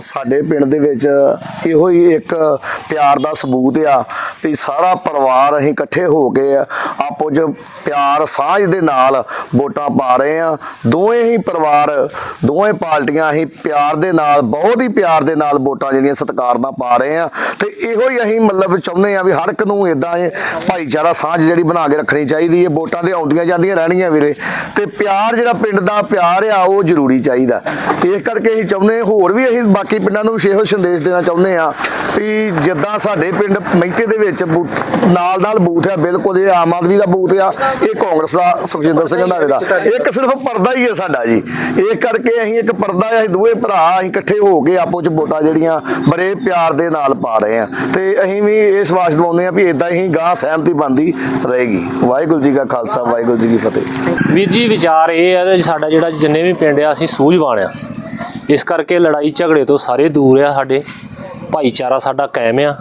ਸਾਡੇ ਪਿੰਡ ਦੇ ਵਿੱਚ ਇਹੋ ਹੀ ਇੱਕ ਪਿਆਰ ਦਾ ਸਬੂਤ ਆ ਵੀ ਸਾਰਾ ਪਰਿਵਾਰ ਅਸੀਂ ਇਕੱਠੇ ਹੋ ਕੇ ਆਪੋ ਚ ਪਿਆਰ ਸਾਂਝ ਦੇ ਨਾਲ ਵੋਟਾਂ ਪਾ ਰਹੇ ਆ। ਦੋਵੇਂ ਹੀ ਪਰਿਵਾਰ, ਦੋਵੇਂ ਪਾਰਟੀਆਂ ਅਸੀਂ ਪਿਆਰ ਦੇ ਨਾਲ, ਬਹੁਤ ਹੀ ਪਿਆਰ ਦੇ ਨਾਲ ਵੋਟਾਂ ਜਿਹੜੀਆਂ ਸਤਿਕਾਰ ਨਾਲ ਪਾ ਰਹੇ ਆ। ਤੇ ਇਹੋ ਹੀ ਅਸੀਂ ਮਤਲਬ ਚਾਹੁੰਦੇ ਆ ਵੀ ਹਰ ਇੱਕ ਨੂੰ ਇਦਾਂ ਭਾਈਚਾਰਾ ਸਾਂਝ ਜਿਹੜੀ ਬਣਾ ਕੇ ਰੱਖਣੀ ਚਾਹੀਦੀ ਹੈ ਵੋਟਾਂ ਦੇ ਆਉਂਦੀਆਂ ਜਾਂਦੀਆਂ ਰਹਿਣਗੀਆਂ ਵੀਰੇ। ਤੇ ਪਿਆਰ ਜਿਹੜਾ ਪਿੰਡ ਦਾ ਪਿਆਰ ਆ, ਉਹ ਜ਼ਰੂਰੀ ਚਾਹੀਦਾ। ਇਸ ਕਰਕੇ ਅਸੀਂ ਚਾਹੁੰਦੇ ਹੋਰ ਵੀ ਅਸੀਂ ਬਾਕੀ ਪਿੰਡਾਂ ਨੂੰ ਇਹੋ ਸੰਦੇਸ਼ ਦੇਣਾ ਚਾਹੁੰਦੇ ਆ ਵੀ ਜਿੱਦਾਂ ਸਾਡੇ ਪਿੰਡ ਮਹਿਤੇ ਦੇ ਵਿੱਚ ਨਾਲ ਨਾਲ ਬੂਥ ਆ, ਬਿਲਕੁਲ ਇਹ ਆਮ ਆਦਮੀ ਦਾ ਬੂਥ ਆ, ਇਹ ਕਾਂਗਰਸ ਦਾ ਸੁਖਜਿੰਦਰ ਸਿੰਘ ਹੰਦਾਵੇ ਦਾ। ਇੱਕ ਸਿਰਫ ਪਰਦਾ ਹੀ ਹੈ ਸਾਡਾ ਜੀ। ਇਹ ਕਰਕੇ ਅਸੀਂ ਇੱਕ ਪਰਦਾ ਅਸੀਂ ਦੋਵੇਂ ਭਰਾ ਅਸੀਂ ਇਕੱਠੇ ਹੋ ਕੇ ਆਪੋ ਚ ਵੋਟਾਂ ਜਿਹੜੀਆਂ ਬੜੇ ਪਿਆਰ ਦੇ ਨਾਲ ਪਾ ਰਹੇ ਆ ਤੇ ਅਸੀਂ ਵੀ ਇਹ ਸਵਾਸ ਦਵਾਉਂਦੇ ਆ ਵੀ ਇਦਾਂ ਹੀ ਗਾਹ ਸਹਿਮਤੀ ਬੰਦੀ ਰਹੇਗੀ। ਵਾਹਿਗੁਰੂ ਜੀ ਕਾ ਖਾਲਸਾ, ਵਾਹਿਗੁਰੂ ਜੀ ਕੀ ਫਤਿਹ। ਵੀਰ ਜੀ, ਵਿਚਾਰ ਇਹ ਹੈ ਸਾਡਾ ਜਿਹੜਾ ਜਿੰਨੇ ਵੀ ਪਿੰਡ ਆ, ਅਸੀਂ ਸੂਝਵਾਨ ਆ। ਇਸ ਕਰਕੇ ਲੜਾਈ ਝਗੜੇ ਤੋਂ ਸਾਰੇ ਦੂਰ ਆ ਸਾਡੇ। ਭਾਈਚਾਰਾ ਸਾਡਾ ਕਾਇਮ ਆ।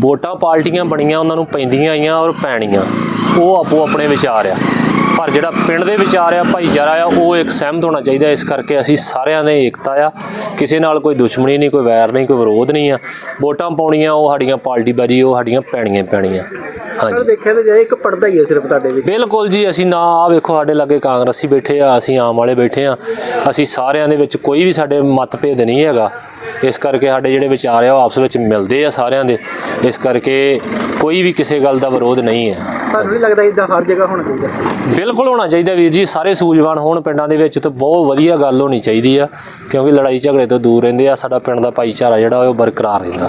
ਵੋਟਾਂ ਪਾਰਟੀਆਂ ਬਣੀਆਂ, ਉਹਨਾਂ ਨੂੰ ਪੈਂਦੀਆਂ ਆਈਆਂ ਔਰ ਪੈਣੀਆਂ। ਉਹ ਆਪੋ ਆਪਣੇ ਵਿਚਾਰ ਆ। ਪਰ ਜਿਹੜਾ ਪਿੰਡ ਦੇ ਵਿਚਾਰ ਆ, ਭਾਈਚਾਰਾ ਆ, ਉਹ ਇੱਕ ਸਹਿਮਤ ਹੋਣਾ ਚਾਹੀਦਾ। ਇਸ ਕਰਕੇ ਅਸੀਂ ਸਾਰਿਆਂ ਨੇ ਏਕਤਾ ਆ। ਕਿਸੇ ਨਾਲ ਕੋਈ ਦੁਸ਼ਮਣੀ ਨਹੀਂ, ਕੋਈ ਵੈਰ ਨਹੀਂ, ਕੋਈ ਵਿਰੋਧ ਨਹੀਂ ਆ। ਵੋਟਾਂ ਪਾਉਣੀਆਂ, ਉਹ ਸਾਡੀਆਂ ਪਾਰਟੀ ਬਾਜੀ ਉਹ ਸਾਡੀਆਂ ਪੈਣੀਆਂ ਹੀ ਪੈਣੀਆਂ। ਹਾਂਜੀ। ਪਰ ਦੇਖਿਆ ਤਾਂ ਜਾਏ ਇੱਕ ਪਰਦਾ ਹੀ ਹੈ ਸਿਰਫ ਤੁਹਾਡੇ ਵਿੱਚ ਬਿਲਕੁਲ ਜੀ ਅਸੀਂ ਨਾ ਆ ਵੇਖੋ ਸਾਡੇ ਲੱਗੇ ਕਾਂਗਰਸੀ ਬੈਠੇ ਆ ਅਸੀਂ ਆਮ ਵਾਲੇ ਬੈਠੇ ਆ। ਅਸੀਂ ਸਾਰਿਆਂ ਦੇ ਵਿੱਚ ਕੋਈ ਵੀ ਸਾਡੇ ਮਤਭੇਦ ਨਹੀਂ ਹੈਗਾ। ਇਸ ਕਰਕੇ ਸਾਡੇ ਜਿਹੜੇ ਵਿਚਾਰ ਆ ਉਹ ਆਪਸ ਵਿੱਚ ਮਿਲਦੇ ਆ ਸਾਰਿਆਂ ਦੇ। ਇਸ ਕਰਕੇ ਕੋਈ ਵੀ ਕਿਸੇ ਗੱਲ ਦਾ ਵਿਰੋਧ ਨਹੀਂ ਹੈ। ਤੁਹਾਨੂੰ ਨਹੀਂ ਲੱਗਦਾ ਇਦਾਂ ਹਰ ਜਗ੍ਹਾ ਹੋਣਾ ਚਾਹੀਦਾ? ਬਿਲਕੁਲ ਹੋਣਾ ਚਾਹੀਦਾ ਵੀਰ ਜੀ। ਸਾਰੇ ਸੂਝਵਾਨ ਹੋਣ ਪਿੰਡਾਂ ਦੇ ਵਿੱਚ ਤਾਂ ਬਹੁਤ ਵਧੀਆ ਗੱਲ ਹੋਣੀ ਚਾਹੀਦੀ ਆ। ਕਿਉਂਕਿ ਲੜਾਈ ਝਗੜੇ ਤੋਂ ਦੂਰ ਰਹਿੰਦੇ ਆ। ਸਾਡਾ ਪਿੰਡ ਦਾ ਭਾਈਚਾਰਾ ਜਿਹੜਾ ਉਹ ਬਰਕਰਾਰ ਰਹਿੰਦਾ।